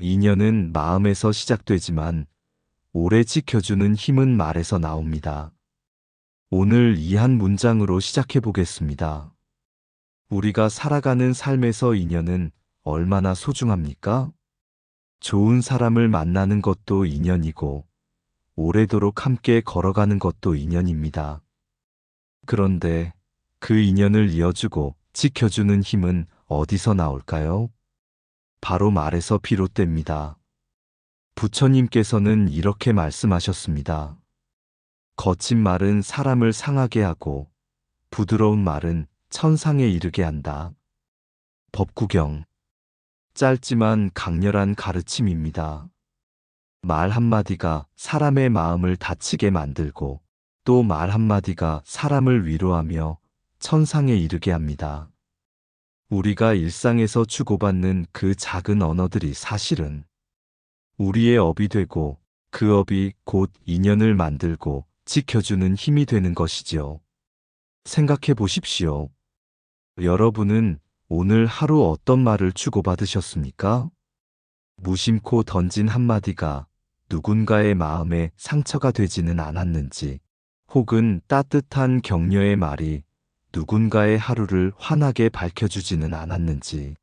인연은 마음에서 시작되지만 오래 지켜주는 힘은 말에서 나옵니다. 오늘 이 한 문장으로 시작해 보겠습니다. 우리가 살아가는 삶에서 인연은 얼마나 소중합니까? 좋은 사람을 만나는 것도 인연이고, 오래도록 함께 걸어가는 것도 인연입니다. 그런데 그 인연을 이어주고 지켜주는 힘은 어디서 나올까요? 바로 말에서 비롯됩니다. 부처님께서는 이렇게 말씀하셨습니다. 거친 말은 사람을 상하게 하고 부드러운 말은 천상에 이르게 한다. 법구경. 짧지만 강렬한 가르침입니다. 말 한마디가 사람의 마음을 다치게 만들고 또 말 한마디가 사람을 위로하며 천상에 이르게 합니다. 우리가 일상에서 주고받는 그 작은 언어들이 사실은 우리의 업이 되고 그 업이 곧 인연을 만들고 지켜주는 힘이 되는 것이지요. 생각해 보십시오. 여러분은 오늘 하루 어떤 말을 주고받으셨습니까? 무심코 던진 한마디가 누군가의 마음에 상처가 되지는 않았는지, 혹은 따뜻한 격려의 말이 누군가의 하루를 환하게 밝혀주지는 않았는지,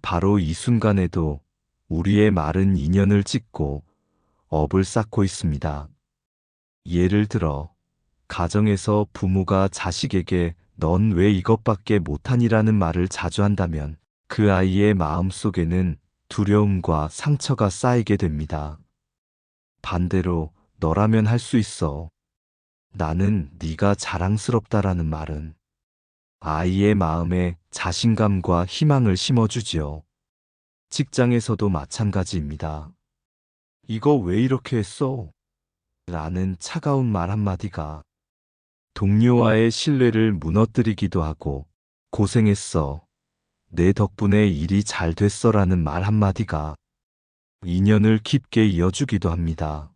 바로 이 순간에도 우리의 말은 인연을 짓고 업을 쌓고 있습니다. 예를 들어, 가정에서 부모가 자식에게 넌 왜 이것밖에 못하니라는 말을 자주 한다면 그 아이의 마음 속에는 두려움과 상처가 쌓이게 됩니다. 반대로 너라면 할 수 있어. 나는 네가 자랑스럽다라는 말은 아이의 마음에 자신감과 희망을 심어주지요. 직장에서도 마찬가지입니다. 이거 왜 이렇게 했어? 라는 차가운 말 한마디가 동료와의 신뢰를 무너뜨리기도 하고 고생했어. 내 덕분에 일이 잘 됐어 라는 말 한마디가 인연을 깊게 이어주기도 합니다.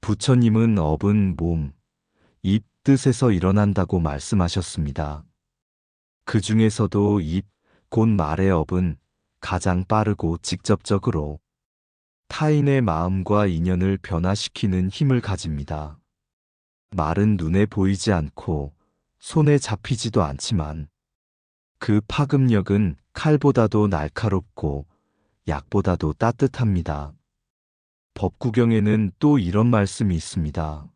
부처님은 업은 몸, 입 뜻에서 일어난다고 말씀하셨습니다. 그 중에서도 입, 곧 말의 업은 가장 빠르고 직접적으로 타인의 마음과 인연을 변화시키는 힘을 가집니다. 말은 눈에 보이지 않고 손에 잡히지도 않지만 그 파급력은 칼보다도 날카롭고 약보다도 따뜻합니다. 법구경에는 또 이런 말씀이 있습니다.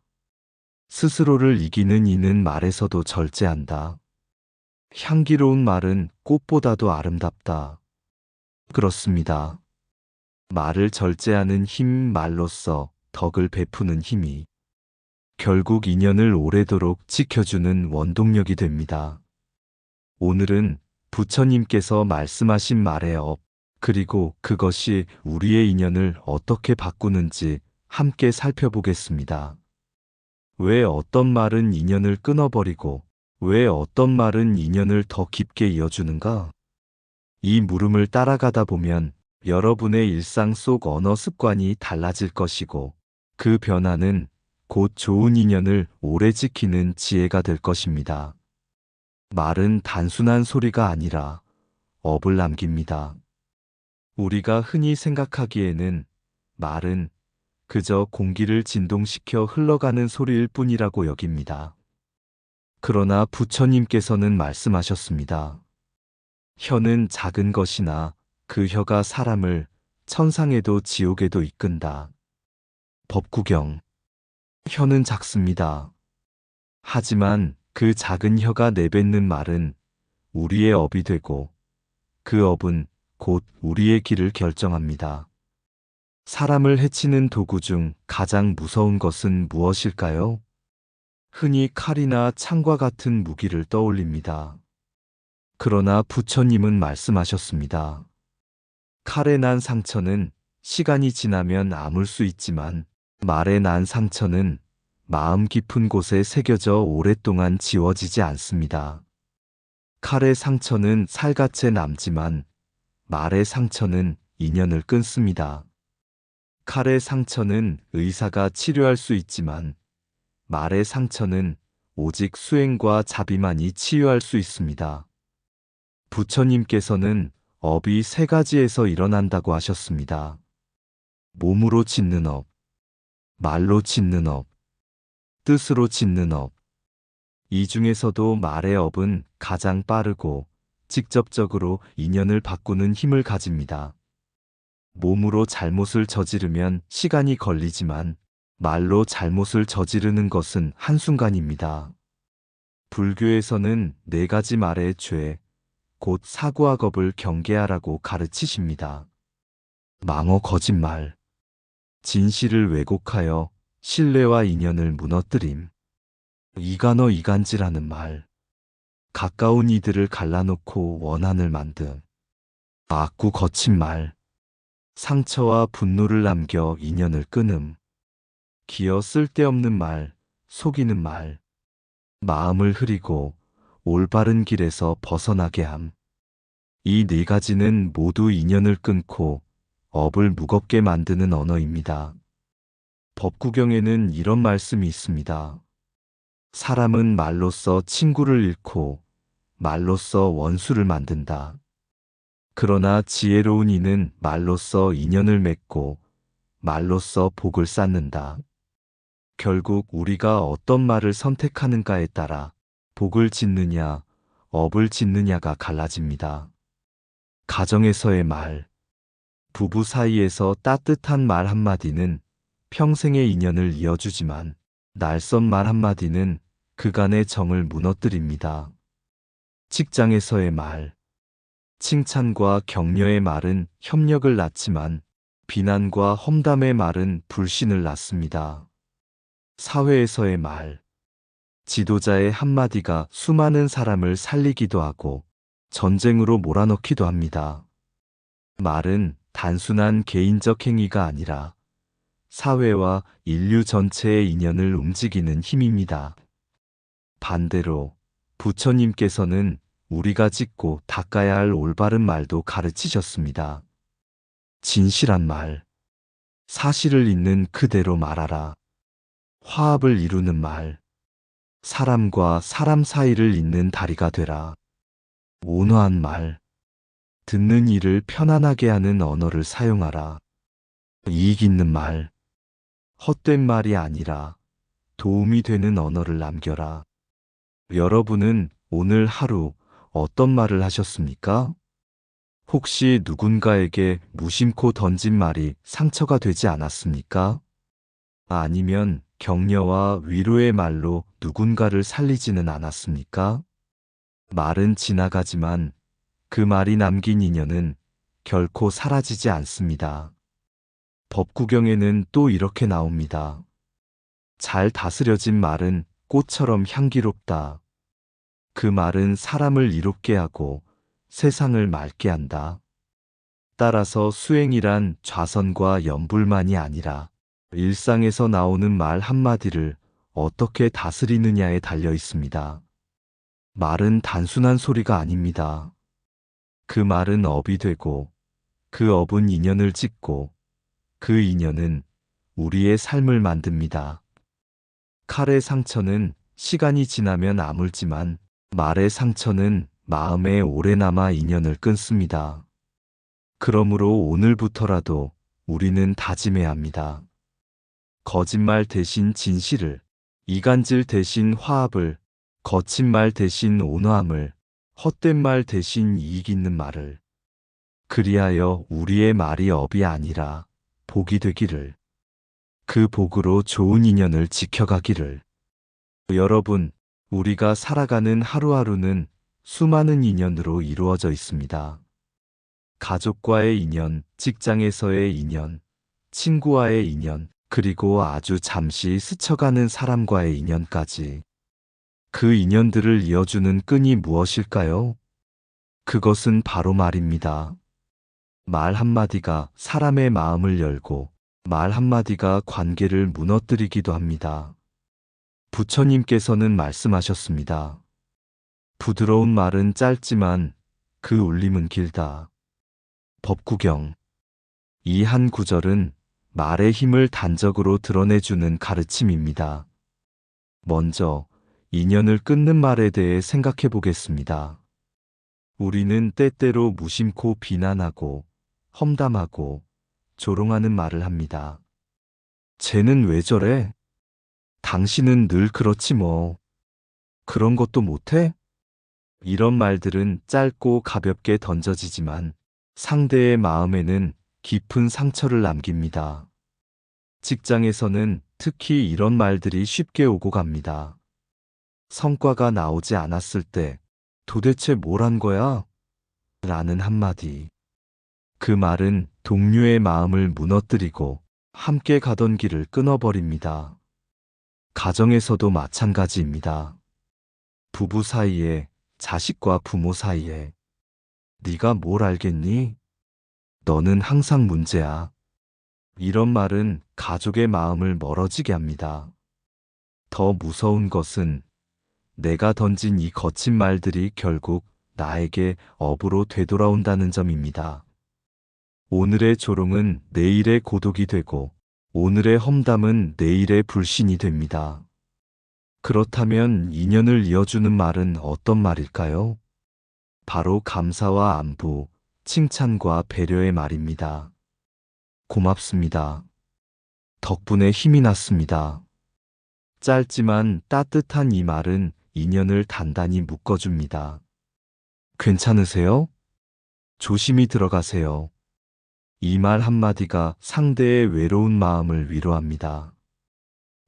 스스로를 이기는 이는 말에서도 절제한다. 향기로운 말은 꽃보다도 아름답다. 그렇습니다. 말을 절제하는 힘 말로써 덕을 베푸는 힘이 결국 인연을 오래도록 지켜주는 원동력이 됩니다. 오늘은 부처님께서 말씀하신 말의 업, 그리고 그것이 우리의 인연을 어떻게 바꾸는지 함께 살펴보겠습니다. 왜 어떤 말은 인연을 끊어버리고 왜 어떤 말은 인연을 더 깊게 이어주는가? 이 물음을 따라가다 보면 여러분의 일상 속 언어 습관이 달라질 것이고 그 변화는 곧 좋은 인연을 오래 지키는 지혜가 될 것입니다. 말은 단순한 소리가 아니라 업을 남깁니다. 우리가 흔히 생각하기에는 말은 그저 공기를 진동시켜 흘러가는 소리일 뿐이라고 여깁니다. 그러나 부처님께서는 말씀하셨습니다. 혀는 작은 것이나 그 혀가 사람을 천상에도 지옥에도 이끈다. 법구경. 혀는 작습니다. 하지만 그 작은 혀가 내뱉는 말은 우리의 업이 되고 그 업은 곧 우리의 길을 결정합니다. 사람을 해치는 도구 중 가장 무서운 것은 무엇일까요? 흔히 칼이나 창과 같은 무기를 떠올립니다. 그러나 부처님은 말씀하셨습니다. 칼에 난 상처는 시간이 지나면 아물 수 있지만 말에 난 상처는 마음 깊은 곳에 새겨져 오랫동안 지워지지 않습니다. 칼의 상처는 살갗에 남지만 말의 상처는 인연을 끊습니다. 칼의 상처는 의사가 치료할 수 있지만 말의 상처는 오직 수행과 자비만이 치유할 수 있습니다. 부처님께서는 업이 세 가지에서 일어난다고 하셨습니다. 몸으로 짓는 업, 말로 짓는 업, 뜻으로 짓는 업. 이 중에서도 말의 업은 가장 빠르고 직접적으로 인연을 바꾸는 힘을 가집니다. 몸으로 잘못을 저지르면 시간이 걸리지만 말로 잘못을 저지르는 것은 한순간입니다. 불교에서는 네 가지 말의 죄, 곧 사고와 겁을 경계하라고 가르치십니다. 망어 거짓말, 진실을 왜곡하여 신뢰와 인연을 무너뜨림, 이간어 이간지라는 말, 가까운 이들을 갈라놓고 원한을 만듦, 악구 거친 말, 상처와 분노를 남겨 인연을 끊음, 기어 쓸데없는 말, 속이는 말, 마음을 흐리고 올바른 길에서 벗어나게 함. 이 네 가지는 모두 인연을 끊고 업을 무겁게 만드는 언어입니다. 법구경에는 이런 말씀이 있습니다. 사람은 말로써 친구를 잃고 말로써 원수를 만든다. 그러나 지혜로운 이는 말로써 인연을 맺고 말로써 복을 쌓는다. 결국 우리가 어떤 말을 선택하는가에 따라 복을 짓느냐, 업을 짓느냐가 갈라집니다. 가정에서의 말, 부부 사이에서 따뜻한 말 한마디는 평생의 인연을 이어주지만 날선 말 한마디는 그간의 정을 무너뜨립니다. 직장에서의 말, 칭찬과 격려의 말은 협력을 낳지만 비난과 험담의 말은 불신을 낳습니다. 사회에서의 말, 지도자의 한마디가 수많은 사람을 살리기도 하고 전쟁으로 몰아넣기도 합니다. 말은 단순한 개인적 행위가 아니라 사회와 인류 전체의 인연을 움직이는 힘입니다. 반대로 부처님께서는 우리가 짓고 닦아야 할 올바른 말도 가르치셨습니다. 진실한 말, 사실을 있는 그대로 말하라. 화합을 이루는 말, 사람과 사람 사이를 잇는 다리가 되라. 온화한 말, 듣는 이를 편안하게 하는 언어를 사용하라. 이익 있는 말, 헛된 말이 아니라 도움이 되는 언어를 남겨라. 여러분은 오늘 하루 어떤 말을 하셨습니까? 혹시 누군가에게 무심코 던진 말이 상처가 되지 않았습니까? 아니면 격려와 위로의 말로 누군가를 살리지는 않았습니까? 말은 지나가지만 그 말이 남긴 인연은 결코 사라지지 않습니다. 법구경에는 또 이렇게 나옵니다. 잘 다스려진 말은 꽃처럼 향기롭다. 그 말은 사람을 이롭게 하고 세상을 맑게 한다. 따라서 수행이란 좌선과 연불만이 아니라 일상에서 나오는 말 한마디를 어떻게 다스리느냐에 달려 있습니다. 말은 단순한 소리가 아닙니다. 그 말은 업이 되고 그 업은 인연을 짓고 그 인연은 우리의 삶을 만듭니다. 칼의 상처는 시간이 지나면 아물지만 말의 상처는 마음에 오래 남아 인연을 끊습니다. 그러므로 오늘부터라도 우리는 다짐해야 합니다. 거짓말 대신 진실을, 이간질 대신 화합을, 거친 말 대신 온화함을, 헛된 말 대신 이익 있는 말을. 그리하여 우리의 말이 업이 아니라 복이 되기를. 그 복으로 좋은 인연을 지켜가기를. 여러분, 우리가 살아가는 하루하루는 수많은 인연으로 이루어져 있습니다. 가족과의 인연, 직장에서의 인연, 친구와의 인연, 그리고 아주 잠시 스쳐가는 사람과의 인연까지. 그 인연들을 이어주는 끈이 무엇일까요? 그것은 바로 말입니다. 말 한마디가 사람의 마음을 열고 말 한마디가 관계를 무너뜨리기도 합니다. 부처님께서는 말씀하셨습니다. 부드러운 말은 짧지만 그 울림은 길다. 법구경. 이 한 구절은 말의 힘을 단적으로 드러내주는 가르침입니다. 먼저 인연을 끊는 말에 대해 생각해 보겠습니다. 우리는 때때로 무심코 비난하고 험담하고 조롱하는 말을 합니다. 쟤는 왜 저래? 당신은 늘 그렇지 뭐. 그런 것도 못해? 이런 말들은 짧고 가볍게 던져지지만 상대의 마음에는 깊은 상처를 남깁니다. 직장에서는 특히 이런 말들이 쉽게 오고 갑니다. 성과가 나오지 않았을 때 도대체 뭘 한 거야? 라는 한마디. 그 말은 동료의 마음을 무너뜨리고 함께 가던 길을 끊어버립니다. 가정에서도 마찬가지입니다. 부부 사이에, 자식과 부모 사이에. 네가 뭘 알겠니? 너는 항상 문제야. 이런 말은 가족의 마음을 멀어지게 합니다. 더 무서운 것은 내가 던진 이 거친 말들이 결국 나에게 업으로 되돌아온다는 점입니다. 오늘의 조롱은 내일의 고독이 되고 오늘의 험담은 내일의 불신이 됩니다. 그렇다면 인연을 이어주는 말은 어떤 말일까요? 바로 감사와 안부, 칭찬과 배려의 말입니다. 고맙습니다. 덕분에 힘이 났습니다. 짧지만 따뜻한 이 말은 인연을 단단히 묶어줍니다. 괜찮으세요? 조심히 들어가세요. 이 말 한마디가 상대의 외로운 마음을 위로합니다.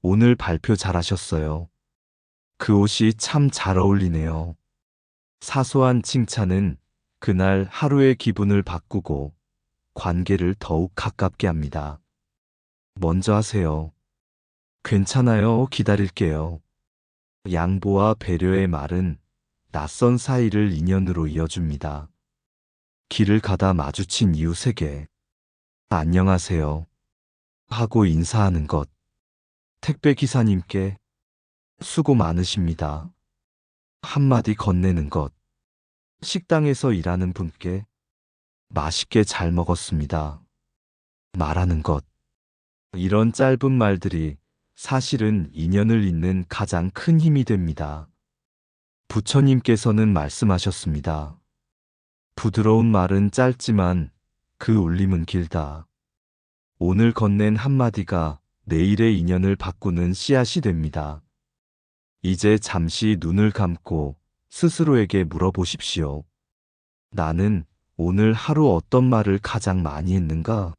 오늘 발표 잘하셨어요. 그 옷이 참 잘 어울리네요. 사소한 칭찬은 그날 하루의 기분을 바꾸고 관계를 더욱 가깝게 합니다. 먼저 하세요. 괜찮아요. 기다릴게요. 양보와 배려의 말은 낯선 사이를 인연으로 이어줍니다. 길을 가다 마주친 이웃에게 안녕하세요. 하고 인사하는 것. 택배 기사님께 수고 많으십니다. 한마디 건네는 것. 식당에서 일하는 분께 맛있게 잘 먹었습니다. 말하는 것. 이런 짧은 말들이 사실은 인연을 잇는 가장 큰 힘이 됩니다. 부처님께서는 말씀하셨습니다. 부드러운 말은 짧지만 그 울림은 길다. 오늘 건넨 한마디가 내일의 인연을 바꾸는 씨앗이 됩니다. 이제 잠시 눈을 감고 스스로에게 물어보십시오. 나는 오늘 하루 어떤 말을 가장 많이 했는가?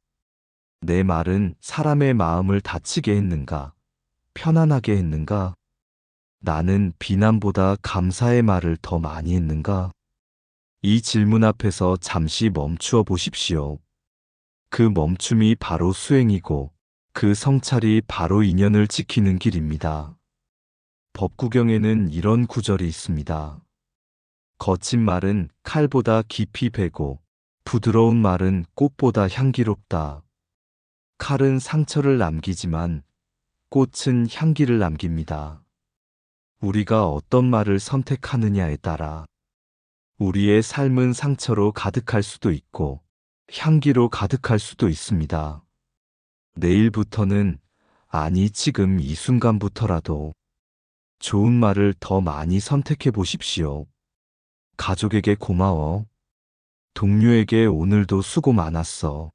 내 말은 사람의 마음을 다치게 했는가? 편안하게 했는가? 나는 비난보다 감사의 말을 더 많이 했는가? 이 질문 앞에서 잠시 멈추어 보십시오. 그 멈춤이 바로 수행이고 그 성찰이 바로 인연을 지키는 길입니다. 법구경에는 이런 구절이 있습니다. 거친 말은 칼보다 깊이 베고 부드러운 말은 꽃보다 향기롭다. 칼은 상처를 남기지만 꽃은 향기를 남깁니다. 우리가 어떤 말을 선택하느냐에 따라 우리의 삶은 상처로 가득할 수도 있고 향기로 가득할 수도 있습니다. 내일부터는 아니 지금 이 순간부터라도 좋은 말을 더 많이 선택해 보십시오. 가족에게 고마워. 동료에게 오늘도 수고 많았어.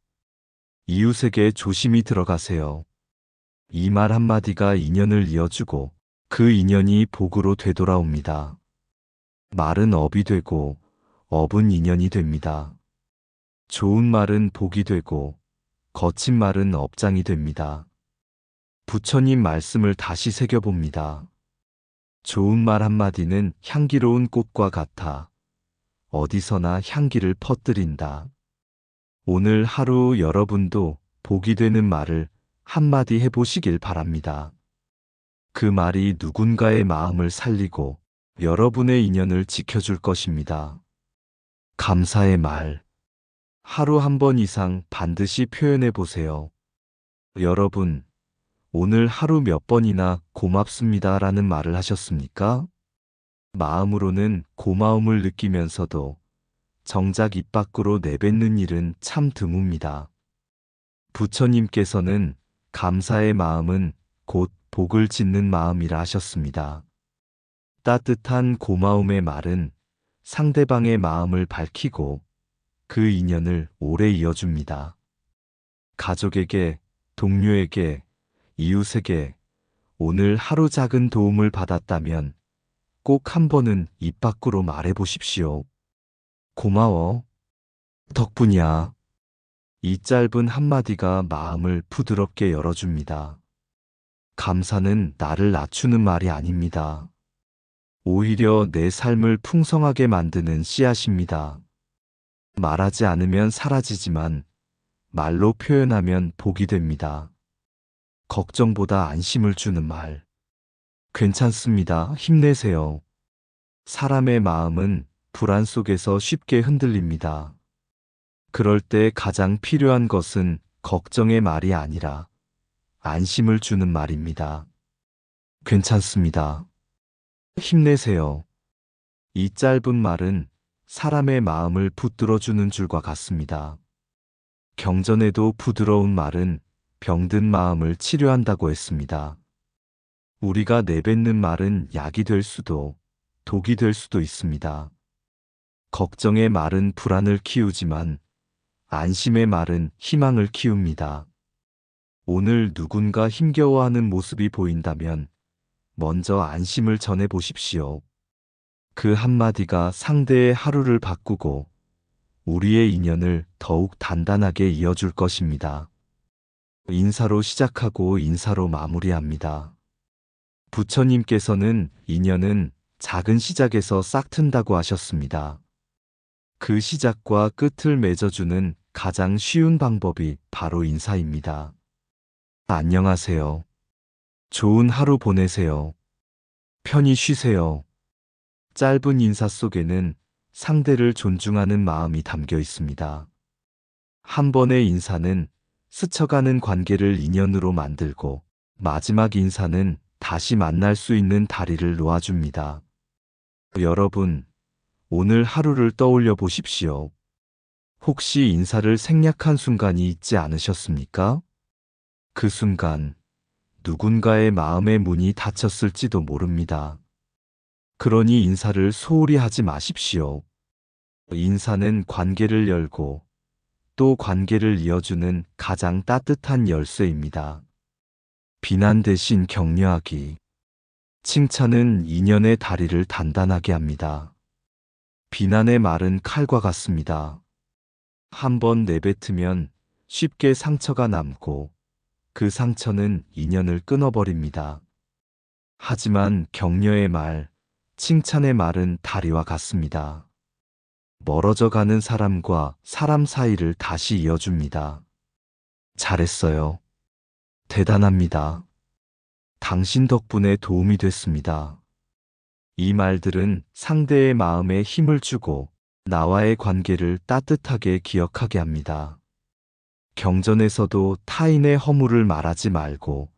이웃에게 조심히 들어가세요. 이 말 한마디가 인연을 이어주고 그 인연이 복으로 되돌아옵니다. 말은 업이 되고 업은 인연이 됩니다. 좋은 말은 복이 되고 거친 말은 업장이 됩니다. 부처님 말씀을 다시 새겨봅니다. 좋은 말 한마디는 향기로운 꽃과 같아 어디서나 향기를 퍼뜨린다. 오늘 하루 여러분도 복이 되는 말을 한마디 해보시길 바랍니다. 그 말이 누군가의 마음을 살리고 여러분의 인연을 지켜줄 것입니다. 감사의 말. 하루 한 번 이상 반드시 표현해 보세요. 여러분, 오늘 하루 몇 번이나 고맙습니다 라는 말을 하셨습니까? 마음으로는 고마움을 느끼면서도 정작 입 밖으로 내뱉는 일은 참 드뭅니다. 부처님께서는 감사의 마음은 곧 복을 짓는 마음이라 하셨습니다. 따뜻한 고마움의 말은 상대방의 마음을 밝히고 그 인연을 오래 이어줍니다. 가족에게, 동료에게, 이웃에게 오늘 하루 작은 도움을 받았다면 꼭 한 번은 입 밖으로 말해 보십시오. 고마워. 덕분이야. 이 짧은 한마디가 마음을 부드럽게 열어줍니다. 감사는 나를 낮추는 말이 아닙니다. 오히려 내 삶을 풍성하게 만드는 씨앗입니다. 말하지 않으면 사라지지만 말로 표현하면 복이 됩니다. 걱정보다 안심을 주는 말. 괜찮습니다. 힘내세요. 사람의 마음은 불안 속에서 쉽게 흔들립니다. 그럴 때 가장 필요한 것은 걱정의 말이 아니라 안심을 주는 말입니다. 괜찮습니다. 힘내세요. 이 짧은 말은 사람의 마음을 붙들어주는 줄과 같습니다. 경전에도 부드러운 말은 병든 마음을 치료한다고 했습니다. 우리가 내뱉는 말은 약이 될 수도 독이 될 수도 있습니다. 걱정의 말은 불안을 키우지만 안심의 말은 희망을 키웁니다. 오늘 누군가 힘겨워하는 모습이 보인다면 먼저 안심을 전해 보십시오. 그 한마디가 상대의 하루를 바꾸고 우리의 인연을 더욱 단단하게 이어줄 것입니다. 인사로 시작하고 인사로 마무리합니다. 부처님께서는 인연은 작은 시작에서 싹 튼다고 하셨습니다. 그 시작과 끝을 맺어주는 가장 쉬운 방법이 바로 인사입니다. 안녕하세요. 좋은 하루 보내세요. 편히 쉬세요. 짧은 인사 속에는 상대를 존중하는 마음이 담겨 있습니다. 한 번의 인사는 스쳐가는 관계를 인연으로 만들고 마지막 인사는 다시 만날 수 있는 다리를 놓아줍니다. 여러분, 오늘 하루를 떠올려 보십시오. 혹시 인사를 생략한 순간이 있지 않으셨습니까? 그 순간 누군가의 마음의 문이 닫혔을지도 모릅니다. 그러니 인사를 소홀히 하지 마십시오. 인사는 관계를 열고 또 관계를 이어주는 가장 따뜻한 열쇠입니다. 비난 대신 격려하기. 칭찬은 인연의 다리를 단단하게 합니다. 비난의 말은 칼과 같습니다. 한 번 내뱉으면 쉽게 상처가 남고 그 상처는 인연을 끊어버립니다. 하지만 격려의 말, 칭찬의 말은 다리와 같습니다. 멀어져 가는 사람과 사람 사이를 다시 이어줍니다. 잘했어요. 대단합니다. 당신 덕분에 도움이 됐습니다. 이 말들은 상대의 마음에 힘을 주고 나와의 관계를 따뜻하게 기억하게 합니다. 경전에서도 타인의 허물을 말하지 말고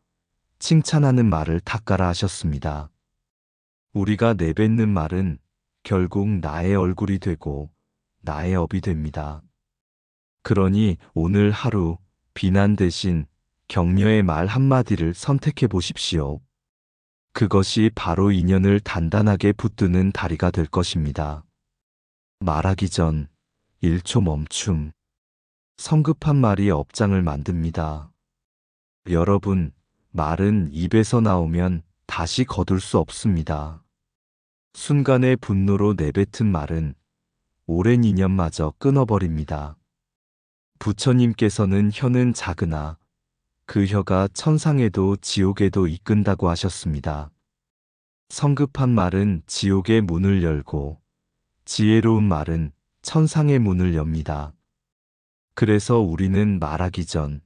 칭찬하는 말을 닦아라 하셨습니다. 우리가 내뱉는 말은 결국 나의 얼굴이 되고 나의 업이 됩니다. 그러니 오늘 하루 비난 대신 격려의 말 한마디를 선택해 보십시오. 그것이 바로 인연을 단단하게 붙드는 다리가 될 것입니다. 말하기 전 1초 멈춤. 성급한 말이 업장을 만듭니다. 여러분, 말은 입에서 나오면 다시 거둘 수 없습니다. 순간의 분노로 내뱉은 말은 오랜 인연마저 끊어버립니다. 부처님께서는 혀는 작으나 그 혀가 천상에도 지옥에도 이끈다고 하셨습니다. 성급한 말은 지옥의 문을 열고 지혜로운 말은 천상의 문을 엽니다. 그래서 우리는 말하기 전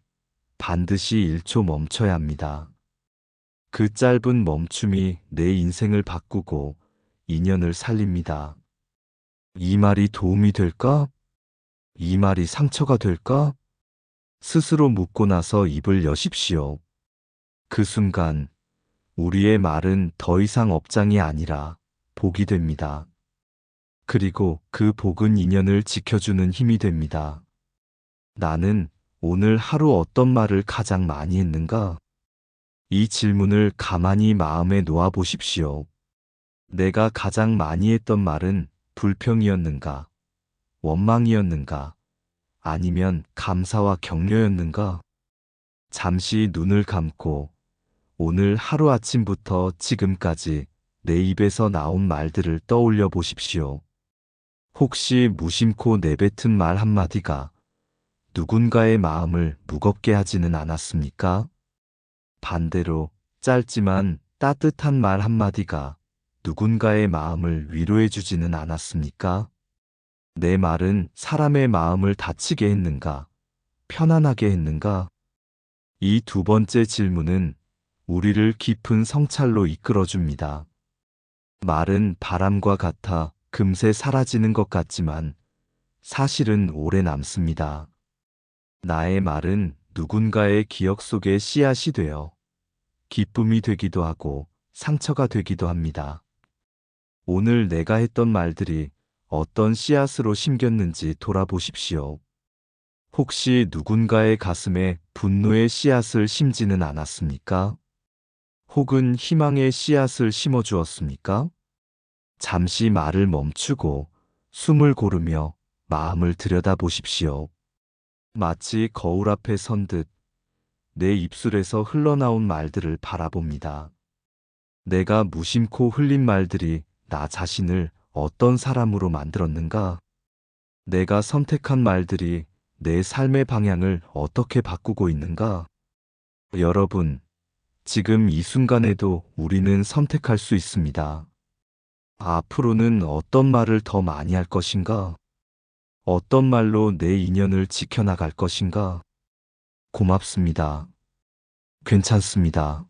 반드시 1초 멈춰야 합니다. 그 짧은 멈춤이 내 인생을 바꾸고 인연을 살립니다. 이 말이 도움이 될까? 이 말이 상처가 될까? 스스로 묻고 나서 입을 여십시오. 그 순간 우리의 말은 더 이상 업장이 아니라 복이 됩니다. 그리고 그 복은 인연을 지켜주는 힘이 됩니다. 나는 오늘 하루 어떤 말을 가장 많이 했는가? 이 질문을 가만히 마음에 놓아 보십시오. 내가 가장 많이 했던 말은 불평이었는가? 원망이었는가? 아니면 감사와 격려였는가? 잠시 눈을 감고 오늘 하루아침부터 지금까지 내 입에서 나온 말들을 떠올려 보십시오. 혹시 무심코 내뱉은 말 한마디가 누군가의 마음을 무겁게 하지는 않았습니까? 반대로 짧지만 따뜻한 말 한마디가 누군가의 마음을 위로해 주지는 않았습니까? 내 말은 사람의 마음을 다치게 했는가? 편안하게 했는가? 이 두 번째 질문은 우리를 깊은 성찰로 이끌어 줍니다. 말은 바람과 같아 금세 사라지는 것 같지만 사실은 오래 남습니다. 나의 말은 누군가의 기억 속에 씨앗이 되어 기쁨이 되기도 하고 상처가 되기도 합니다. 오늘 내가 했던 말들이 어떤 씨앗으로 심겼는지 돌아보십시오. 혹시 누군가의 가슴에 분노의 씨앗을 심지는 않았습니까? 혹은 희망의 씨앗을 심어 주었습니까? 잠시 말을 멈추고 숨을 고르며 마음을 들여다 보십시오. 마치 거울 앞에 선 듯 내 입술에서 흘러나온 말들을 바라봅니다. 내가 무심코 흘린 말들이 나 자신을 어떤 사람으로 만들었는가? 내가 선택한 말들이 내 삶의 방향을 어떻게 바꾸고 있는가? 여러분, 지금 이 순간에도 우리는 선택할 수 있습니다. 앞으로는 어떤 말을 더 많이 할 것인가? 어떤 말로 내 인연을 지켜나갈 것인가? 고맙습니다. 괜찮습니다.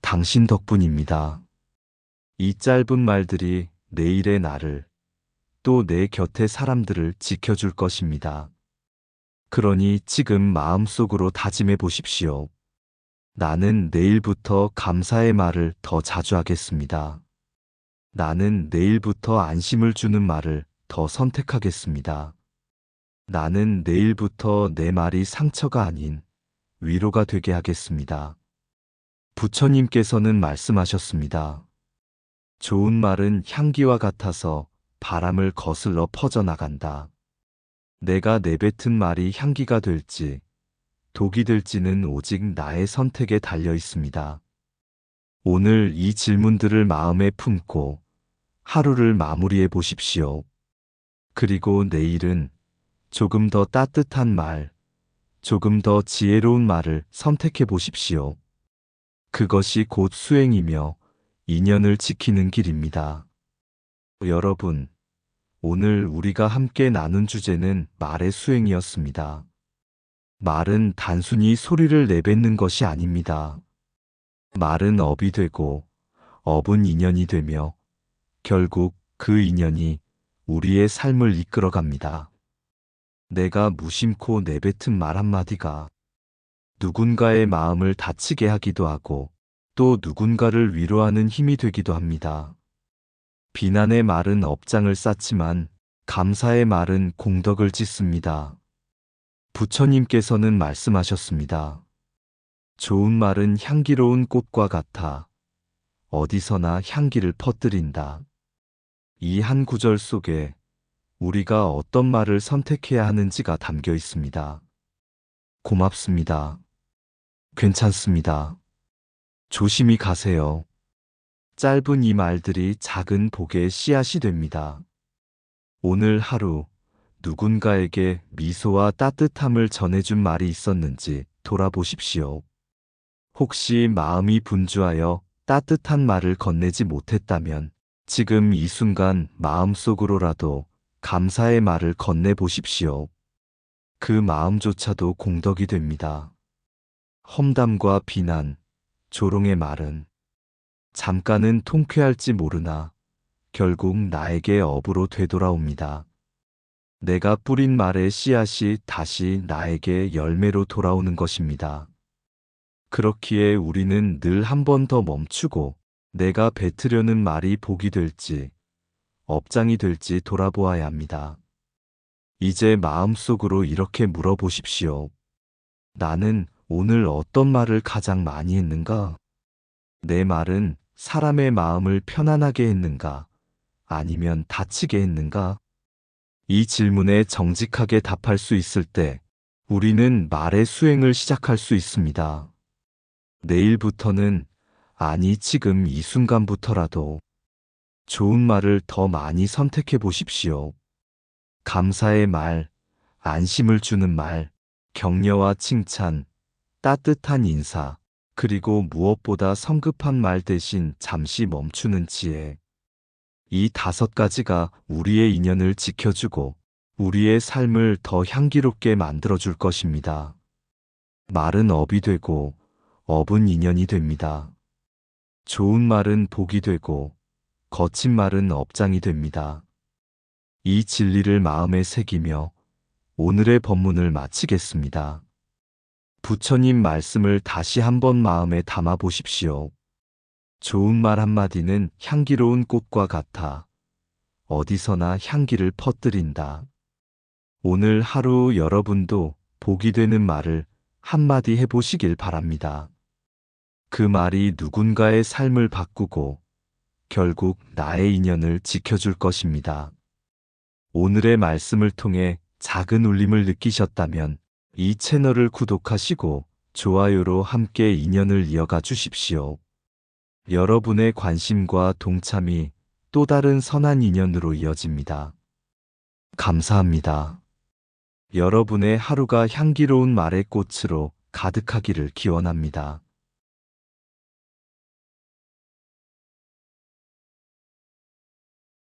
당신 덕분입니다. 이 짧은 말들이 내일의 나를 또 내 곁의 사람들을 지켜줄 것입니다. 그러니 지금 마음속으로 다짐해 보십시오. 나는 내일부터 감사의 말을 더 자주 하겠습니다. 나는 내일부터 안심을 주는 말을 더 선택하겠습니다. 나는 내일부터 내 말이 상처가 아닌 위로가 되게 하겠습니다. 부처님께서는 말씀하셨습니다. 좋은 말은 향기와 같아서 바람을 거슬러 퍼져나간다. 내가 내뱉은 말이 향기가 될지, 독이 될지는 오직 나의 선택에 달려 있습니다. 오늘 이 질문들을 마음에 품고 하루를 마무리해 보십시오. 그리고 내일은 조금 더 따뜻한 말, 조금 더 지혜로운 말을 선택해 보십시오. 그것이 곧 수행이며 인연을 지키는 길입니다. 여러분, 오늘 우리가 함께 나눈 주제는 말의 수행이었습니다. 말은 단순히 소리를 내뱉는 것이 아닙니다. 말은 업이 되고, 업은 인연이 되며, 결국 그 인연이 우리의 삶을 이끌어 갑니다. 내가 무심코 내뱉은 말 한마디가 누군가의 마음을 다치게 하기도 하고 또 누군가를 위로하는 힘이 되기도 합니다. 비난의 말은 업장을 쌓지만 감사의 말은 공덕을 짓습니다. 부처님께서는 말씀하셨습니다. 좋은 말은 향기로운 꽃과 같아 어디서나 향기를 퍼뜨린다. 이 한 구절 속에 우리가 어떤 말을 선택해야 하는지가 담겨 있습니다. 고맙습니다. 괜찮습니다. 조심히 가세요. 짧은 이 말들이 작은 복의 씨앗이 됩니다. 오늘 하루 누군가에게 미소와 따뜻함을 전해준 말이 있었는지 돌아보십시오. 혹시 마음이 분주하여 따뜻한 말을 건네지 못했다면 지금 이 순간 마음속으로라도 감사의 말을 건네 보십시오. 그 마음조차도 공덕이 됩니다. 험담과 비난, 조롱의 말은 잠깐은 통쾌할지 모르나 결국 나에게 업으로 되돌아옵니다. 내가 뿌린 말의 씨앗이 다시 나에게 열매로 돌아오는 것입니다. 그렇기에 우리는 늘 한 번 더 멈추고 내가 뱉으려는 말이 복이 될지, 업장이 될지 돌아보아야 합니다. 이제 마음속으로 이렇게 물어보십시오. 나는 오늘 어떤 말을 가장 많이 했는가? 내 말은 사람의 마음을 편안하게 했는가? 아니면 다치게 했는가? 이 질문에 정직하게 답할 수 있을 때 우리는 말의 수행을 시작할 수 있습니다. 내일부터는 아니 지금 이 순간부터라도 좋은 말을 더 많이 선택해 보십시오. 감사의 말, 안심을 주는 말, 격려와 칭찬, 따뜻한 인사, 그리고 무엇보다 성급한 말 대신 잠시 멈추는 지혜. 이 다섯 가지가 우리의 인연을 지켜주고 우리의 삶을 더 향기롭게 만들어줄 것입니다. 말은 업이 되고 업은 인연이 됩니다. 좋은 말은 복이 되고 거친 말은 업장이 됩니다. 이 진리를 마음에 새기며 오늘의 법문을 마치겠습니다. 부처님 말씀을 다시 한번 마음에 담아 보십시오. 좋은 말 한마디는 향기로운 꽃과 같아 어디서나 향기를 퍼뜨린다. 오늘 하루 여러분도 복이 되는 말을 한마디 해보시길 바랍니다. 그 말이 누군가의 삶을 바꾸고 결국 나의 인연을 지켜줄 것입니다. 오늘의 말씀을 통해 작은 울림을 느끼셨다면 이 채널을 구독하시고 좋아요로 함께 인연을 이어가 주십시오. 여러분의 관심과 동참이 또 다른 선한 인연으로 이어집니다. 감사합니다. 여러분의 하루가 향기로운 말의 꽃으로 가득하기를 기원합니다.